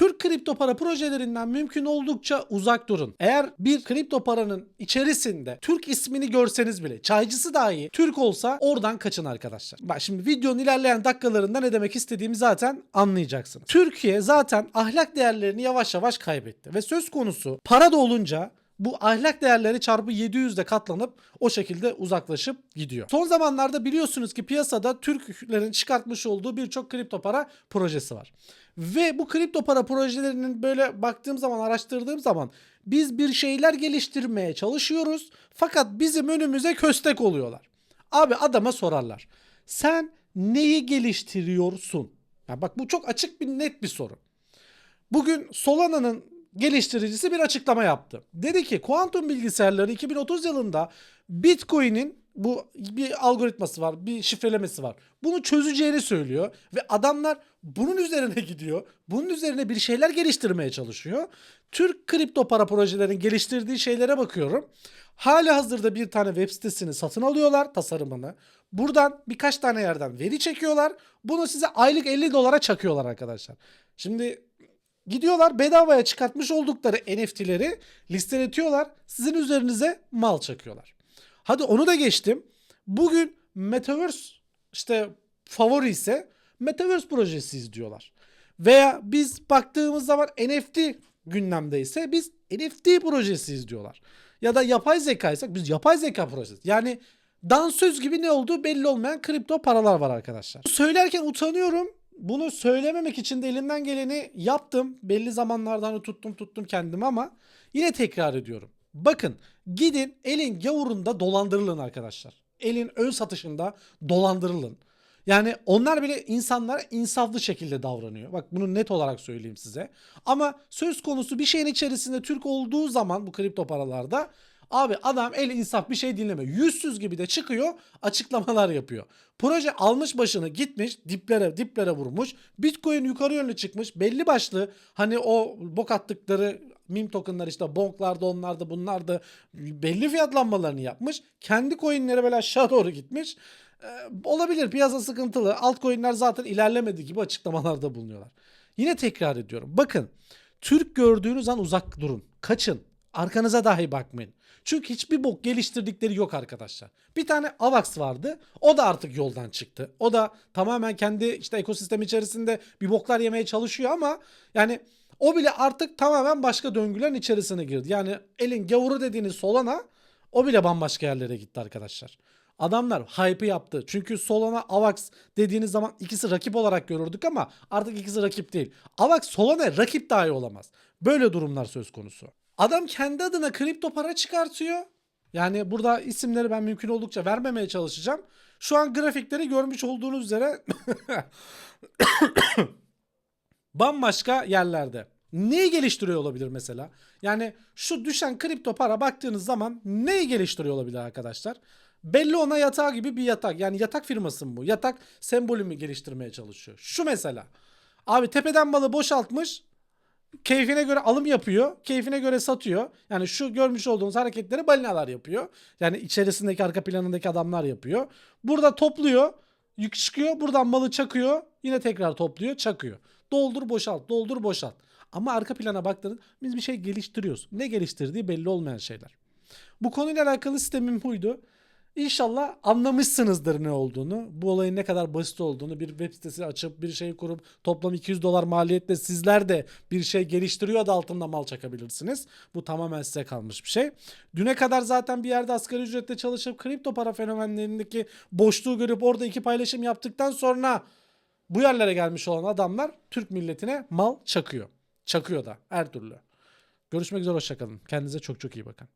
Türk kripto para projelerinden mümkün oldukça uzak durun. Eğer bir kripto paranın içerisinde Türk ismini görseniz bile çaycısı dahi Türk olsa oradan kaçın arkadaşlar. Bak şimdi videonun ilerleyen dakikalarında ne demek istediğimi zaten anlayacaksınız. Türkiye zaten ahlak değerlerini yavaş yavaş kaybetti ve söz konusu para da olunca bu ahlak değerleri çarpı 700'de katlanıp o şekilde uzaklaşıp gidiyor. Son zamanlarda biliyorsunuz ki piyasada Türklerin çıkartmış olduğu birçok kripto para projesi var. Ve bu kripto para projelerinin böyle baktığım zaman, araştırdığım zaman biz bir şeyler geliştirmeye çalışıyoruz fakat bizim önümüze köstek oluyorlar. Abi adama sorarlar. Sen neyi geliştiriyorsun? Ya bak bu çok açık bir net bir soru. Bugün Solana'nın geliştiricisi bir açıklama yaptı. Dedi ki kuantum bilgisayarları 2030 yılında Bitcoin'in bu bir algoritması var, bir şifrelemesi var. Bunu çözeceğini söylüyor ve adamlar bunun üzerine gidiyor. Bunun üzerine bir şeyler geliştirmeye çalışıyor. Türk kripto para projelerinin geliştirdiği şeylere bakıyorum. Hala hazırda bir tane web sitesini satın alıyorlar tasarımını. Buradan birkaç tane yerden veri çekiyorlar. Bunu size aylık 50 dolara çakıyorlar arkadaşlar. Şimdi Gidiyorlar bedavaya çıkartmış oldukları NFT'leri listeletiyorlar. Sizin üzerinize mal çakıyorlar. Hadi onu da geçtim. Bugün Metaverse işte favori ise Metaverse projesi diyorlar. Veya biz baktığımız zaman NFT gündemde ise biz NFT projesi diyorlar. Ya da yapay zeka ise biz yapay zeka projesi. Yani dansöz gibi ne olduğu belli olmayan kripto paralar var arkadaşlar. Söylerken utanıyorum bunu söylememek için de elimden geleni yaptım. Belli zamanlardan tuttum tuttum kendimi ama yine tekrar ediyorum. Bakın gidin elin gavurunda dolandırılın arkadaşlar. Elin ön satışında dolandırılın. Yani onlar bile insanlara insaflı şekilde davranıyor. Bak bunu net olarak söyleyeyim size. Ama söz konusu bir şeyin içerisinde Türk olduğu zaman bu kripto paralarda Abi adam el insaf bir şey dinlemiyor. Yüzsüz gibi de çıkıyor açıklamalar yapıyor. Proje almış başını gitmiş diplere diplere vurmuş. Bitcoin yukarı yönlü çıkmış. Belli başlı hani o bok attıkları meme tokenlar işte bonklarda onlarda bunlarda belli fiyatlanmalarını yapmış. Kendi coinleri böyle aşağı doğru gitmiş. Ee, olabilir piyasa sıkıntılı. Altcoin'ler zaten ilerlemedi gibi açıklamalarda bulunuyorlar. Yine tekrar ediyorum. Bakın Türk gördüğünüz an uzak durun. Kaçın. Arkanıza dahi bakmayın. Çünkü hiçbir bok geliştirdikleri yok arkadaşlar. Bir tane AVAX vardı. O da artık yoldan çıktı. O da tamamen kendi işte ekosistem içerisinde bir boklar yemeye çalışıyor ama yani o bile artık tamamen başka döngülerin içerisine girdi. Yani elin gavuru dediğiniz Solana o bile bambaşka yerlere gitti arkadaşlar. Adamlar hype'ı yaptı. Çünkü Solana, Avax dediğiniz zaman ikisi rakip olarak görürdük ama artık ikisi rakip değil. Avax, Solana rakip dahi olamaz. Böyle durumlar söz konusu. Adam kendi adına kripto para çıkartıyor. Yani burada isimleri ben mümkün oldukça vermemeye çalışacağım. Şu an grafikleri görmüş olduğunuz üzere bambaşka yerlerde. Neyi geliştiriyor olabilir mesela? Yani şu düşen kripto para baktığınız zaman neyi geliştiriyor olabilir arkadaşlar? Belli ona yatağı gibi bir yatak. Yani yatak firması mı bu? Yatak sembolü mü geliştirmeye çalışıyor? Şu mesela. Abi tepeden balı boşaltmış keyfine göre alım yapıyor. Keyfine göre satıyor. Yani şu görmüş olduğunuz hareketleri balinalar yapıyor. Yani içerisindeki arka planındaki adamlar yapıyor. Burada topluyor. Yük çıkıyor. Buradan malı çakıyor. Yine tekrar topluyor. Çakıyor. Doldur boşalt. Doldur boşalt. Ama arka plana baktığınız biz bir şey geliştiriyoruz. Ne geliştirdiği belli olmayan şeyler. Bu konuyla alakalı sistemim buydu. İnşallah anlamışsınızdır ne olduğunu, bu olayın ne kadar basit olduğunu, bir web sitesi açıp bir şey kurup toplam 200 dolar maliyetle sizler de bir şey geliştiriyor da altında mal çakabilirsiniz. Bu tamamen size kalmış bir şey. Düne kadar zaten bir yerde asgari ücretle çalışıp kripto para fenomenlerindeki boşluğu görüp orada iki paylaşım yaptıktan sonra bu yerlere gelmiş olan adamlar Türk milletine mal çakıyor. Çakıyor da her türlü. Görüşmek üzere hoşçakalın. Kendinize çok çok iyi bakın.